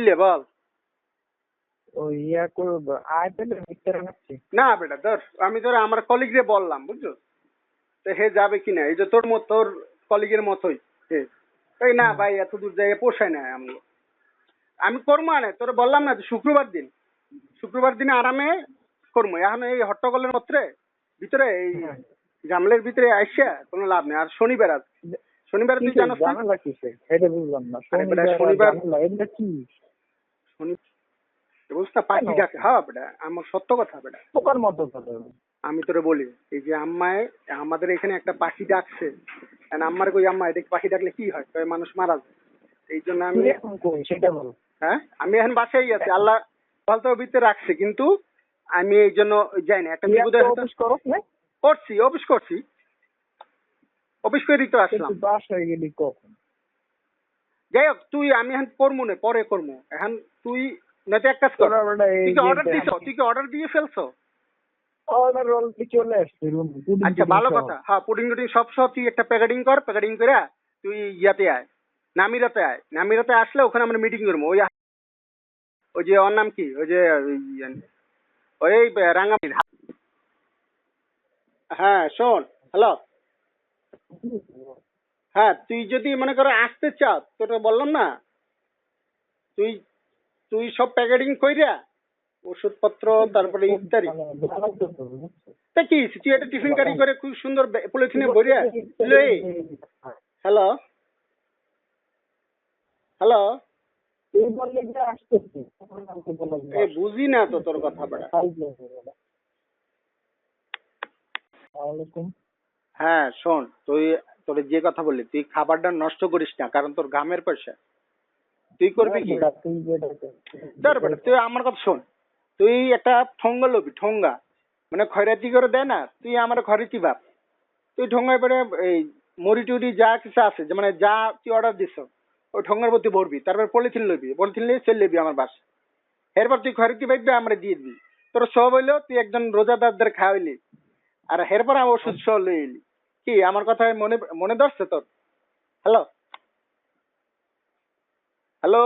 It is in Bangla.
বুঝলে বল ওই ইয়া করব আয় পেলে ভিতরে নাচ্ছি না বেটা ধর আমি ধর আমার কলিগরে বললাম বুঝছ তো হে যাবে কি না এই যে তোর মত তোর কলিগের মতোই এই না ভাই এত দূর যাই পোষায় না আমি আমি করব আনে তোরে বললাম না শুক্রবার দিন শুক্রবার দিনে আরামে করব এখন এই হট্টগোলের মত্রে ভিতরে এই। জামলের ভিতরে আইসা কোনো লাভ নেই আর শনিবার আছে শনিবার তুই কিসের জানোস না ঝামেলা কিসে এটা বুঝলাম না আরে বেটা, শনিবার না পাখি? ডাকে। হ্যাঁ বেটা আমার সত্য কথা বেটা। পোকার মতো কথা আমি তোরে বলি এই যে আম্মায় আমাদের এখানে একটা পাখি ডাকছে। আম্মার কই আম্মা এটা পাখি ডাকলে কি হয়? কয় মানুষ মারা যায়। এই জন্য আমি সেটা বল। হ্যাঁ? আমি এখন বাসায় আছি। আল্লাহ ভিতরে রাখছে কিন্তু আমি এই জন্য যাই না। একটা তুই বিপদে অফিস করছি অফিস করছি। অফিস করেই তো আসলাম। কিন্তু বাসায় গেলি কখন? যাই হোক তুই আমি এখন করব না পরে করব এখন তুই নয়তো এক কাজ কর। এই তুই কি অর্ডার দিছ? তুই কি অর্ডার দিয়ে ফেলছো? অর্ডার অলরেডি চলে আসছে আচ্ছা ভালো কথা। হ্যাঁ পুডিং টুডিং সব সব তুই একটা প্যাকেটিং কর প্যাকেটিং করে তুই ইয়াতে আয় নামিরাতে আয়। নামিরাতে আসলে ওখানে আমরা মিটিং করব ওই ওই যে ওর নাম কি? ওই যে ওই রাঙ্গা হ্যাঁ শোন হ্যালো। হ্যাঁ তুই যদি মনে করো আসতে চাস তোটা বললাম না তুই তুই সব প্যাকেটিং কইরা ওষুধপত্র তারপরে ইত্যাদি তা কি তুই একটা টিফিন কারি করে খুব সুন্দর পলিথিনে ভরিয়া লই হ্যালো? হ্যালো? বুঝি না তো তোর কথা বেড়া হ্যাঁ শোন তুই তোর যে কথা বললি তুই খাবারটা নষ্ট করিস না কারণ তোর ঘামের পয়সা তুই করবি কি? তুই আমার কথা শোন তুই একটা ঠোঙ্গা লবি ঠোঙ্গা। মানে খয়রাতি করে দেয় না তুই আমার খয়রাতি ভাব তুই ঠোঙ্গায় পরে এই মুড়ি টুড়ি যা কিছু আছে মানে যা তুই অর্ডার দিস ওই ঠোঙ্গার মধ্যে ভরবি তারপর পলিথিন লবি পলিথিন নিয়ে সেল লবি আমার বাস এরপর তুই খয়রাতি ভাববি আমরা দিয়ে দিবি। তোর সব হইল তুই একজন রোজাদারদের খাওয়াইলি আর এরপর আমার ওষুধ সহ লই এলি। কি আমার কথা মনে মনে ধরছে তোর? Hello hello